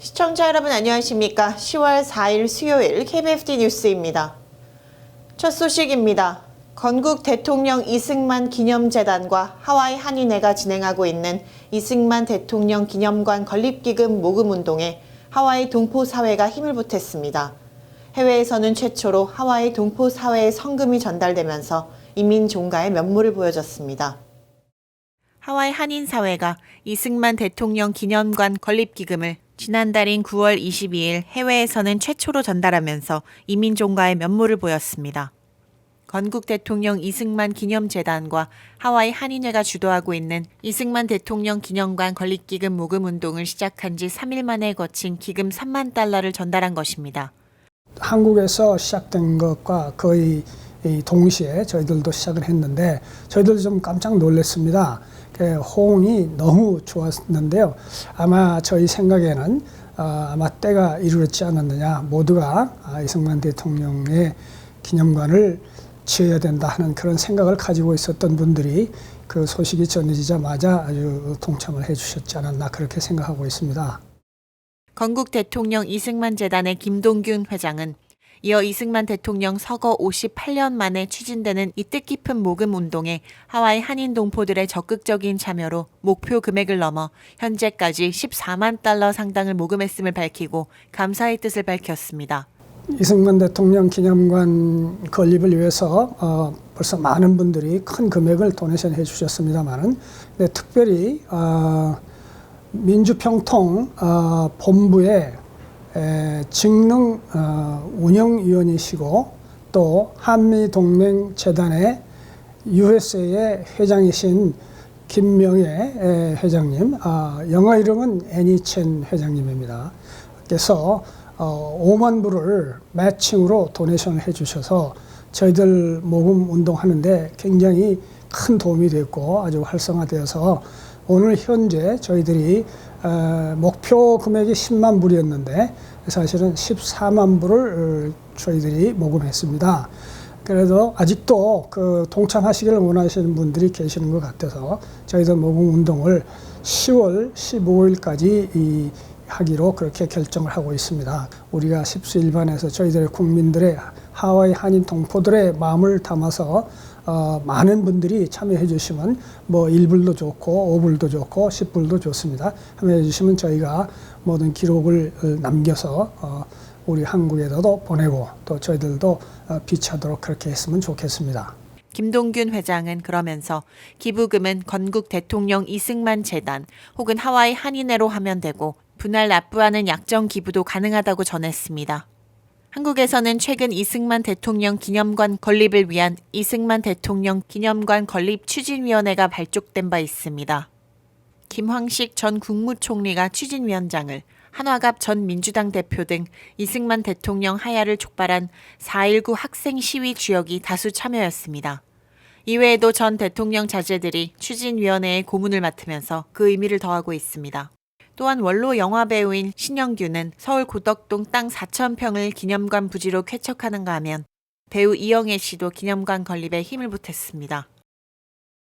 시청자 여러분 안녕하십니까? 10월 4일 수요일 KBFD 뉴스입니다. 첫 소식입니다. 건국 대통령 이승만 기념재단과 하와이 한인회가 진행하고 있는 이승만 대통령 기념관 건립기금 모금 운동에 하와이 동포 사회가 힘을 보탰습니다. 해외에서는 최초로 하와이 동포 사회의 성금이 전달되면서 이민 종가의 면모를 보여줬습니다. 하와이 한인사회가 이승만 대통령 기념관 건립기금을 지난달인 9월 22일 해외에서는 최초로 전달하면서 이민종가의 면모를 보였습니다. 건국 대통령 이승만 기념재단과 하와이 한인회가 주도하고 있는 이승만 대통령 기념관 건립기금 모금 운동을 시작한 지 3일 만에 거친 기금 3만 달러를 전달한 것입니다. 한국에서 시작된 것과 거의 이 동시에 저희들도 시작을 했는데 저희들도 좀 깜짝 놀랐습니다. 그 호응이 너무 좋았는데요. 아마 저희 생각에는 어, 아마 때가 이르렀지 않았느냐. 모두가 아, 이승만 대통령의 기념관을 지어야 된다 하는 그런 생각을 가지고 있었던 분들이 그 소식이 전해지자마자 아주 동참을 해주셨지 않았나 그렇게 생각하고 있습니다. 건국 대통령 이승만 재단의 김동균 회장은 이어 이승만 대통령 서거 58년 만에 추진되는 이 뜻깊은 모금 운동에 하와이 한인 동포들의 적극적인 참여로 목표 금액을 넘어 현재까지 14만 달러 상당을 모금했음을 밝히고 감사의 뜻을 밝혔습니다. 이승만 대통령 기념관 건립을 위해서 어, 벌써 많은 분들이 큰 금액을 도네이션 해주셨습니다만은 특별히 어, 민주평통 어, 본부의 에, 직능 어, 운영위원이시고 또 한미동맹재단의 USA의 회장이신 김명애 에, 회장님, 아, 영어 이름은 애니첸 회장님입니다. 그래서 어, 5만 불을 매칭으로 도네이션을 해주셔서 저희들 모금 운동하는데 굉장히 큰 도움이 됐고 아주 활성화되어서 오늘 현재 저희들이 어, 목표 금액이 10만 불이었는데 사실은 14만 불을 어, 저희들이 모금했습니다. 그래도 아직도 그 동참하시기를 원하시는 분들이 계시는 것 같아서 저희들 모금 운동을 10월 15일까지 이 하기로 그렇게 결정을 하고 있습니다. 우리가 십수일반에서 저희들의 국민들의 하와이 한인 동포들의 마음을 담아서 어, 많은 분들이 참여해 주시면 뭐 1불도 좋고 5불도 좋고 10불도 좋습니다. 참여해 주시면 저희가 모든 기록을 어, 남겨서 어, 우리 한국에도 보내고 또 저희들도 어, 비치하도록 그렇게 했으면 좋겠습니다. 김동균 회장은 그러면서 기부금은 건국 대통령 이승만 재단 혹은 하와이 한인회로 하면 되고 분할 납부하는 약정 기부도 가능하다고 전했습니다. 한국에서는 최근 이승만 대통령 기념관 건립을 위한 이승만 대통령 기념관 건립 추진위원회가 발족된 바 있습니다. 김황식 전 국무총리가 추진위원장을 한화갑 전 민주당 대표 등 이승만 대통령 하야를 촉발한 4.19 학생 시위 주역이 다수 참여했습니다. 이외에도 전 대통령 자제들이 추진위원회의 고문을 맡으면서 그 의미를 더하고 있습니다. 또한 원로 영화 배우인 신영규는 서울 고덕동 땅 4,000평을 기념관 부지로 쾌척하는가 하면 배우 이영애 씨도 기념관 건립에 힘을 보탰습니다.